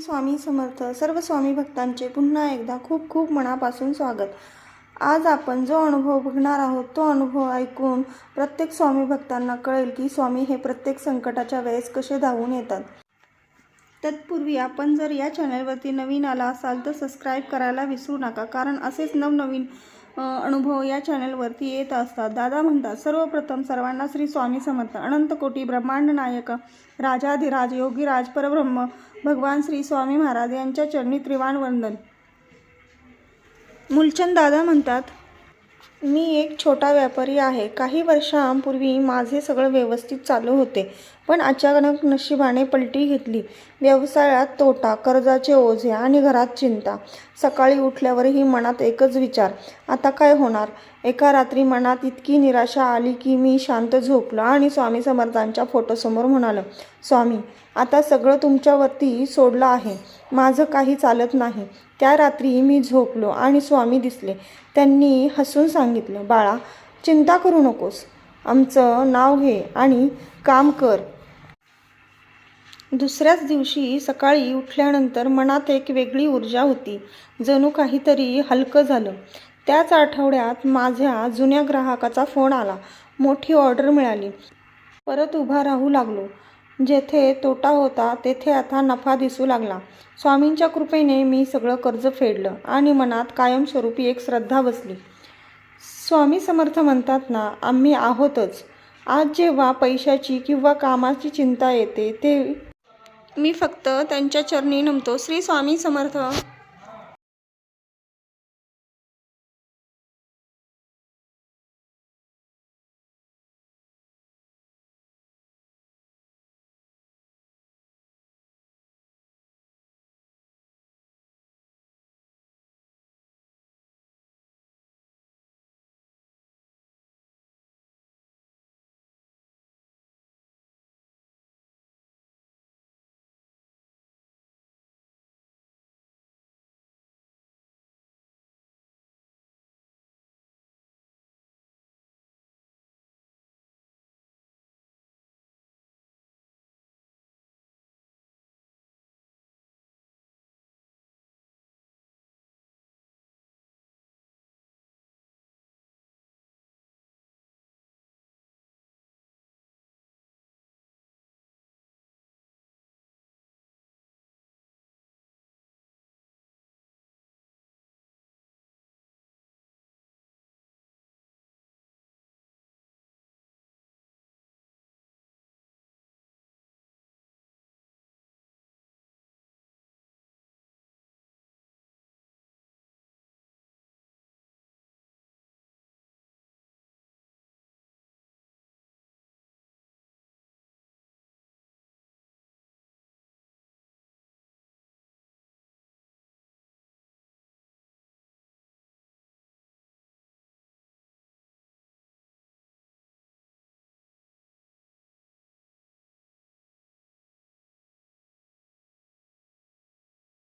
स्वामी समर्थ सर्व स्वामी भक्तांचे पुन्हा एकदा खूप खूप मनापासून स्वागत. आज आपण जो अनुभव बघणार आहोत तो अनुभव ऐकून प्रत्येक स्वामी भक्तांना कळेल की स्वामी हे प्रत्येक संकटाच्या वेळेस कसे धावून येतात. तत्पूर्वी आपण जर या चॅनलवरती नवीन आला असाल तर सबस्क्राईब करायला विसरू नका कारण असेच नवनवीन अनुभव या चॅनलवरती येत असतात. दादा म्हणतात सर्वप्रथम सर्वांना श्री स्वामी समर्थ अनंत कोटी ब्रह्मांड नायक राजाधिराज योगीराज परब्रह्म भगवान श्री स्वामी महाराज यांच्या चरणी त्रिवाण वंदन. मूलचंद दादा म्हणतात मी एक छोटा व्यापारी आहे. काही वर्षांपूर्वी माझे सगळं व्यवस्थित चालू होते पण अचानक नशिबाने पलटी घेतली. व्यवसायात तोटा कर्जाचे ओझे आणि घरात चिंता. सकाळी उठल्यावरही मनात एकच विचार आता काय होणार? एका रात्री मनात इतकी निराशा आली की मी शांत झोपलो आणि स्वामी समर्थांच्या फोटोसमोर म्हणालो स्वामी आता सगळं तुमच्यावरती सोडलं आहे. माझं काही चालत नाही. त्या रात्री मी झोपलो आणि स्वामी दिसले. त्यांनी हसून सांगितलं बाळा चिंता करू नकोस. आमचं नाव घे आणि काम कर. दुसऱ्याच दिवशी सकाळी उठल्यानंतर मनात एक वेगळी ऊर्जा होती. जणू काहीतरी हलकं झालं. त्याच आठवड्यात माझ्या जुन्या ग्राहकाचा फोन आला. मोठी ऑर्डर मिळाली. परत उभा राहू लागलो. जेथे तोटा होता तेथे आता नफा दिसू लागला. स्वामींच्या कृपेने मी सगळं कर्ज फेडलं आणि मनात कायमस्वरूपी एक श्रद्धा बसली. स्वामी समर्थ म्हणतात ना आम्ही आहोतच. आज जेव्हा पैशाची किंवा कामाची चिंता येते ते मी फक्त त्यांच्या चरणी नमतो. श्री स्वामी समर्थ.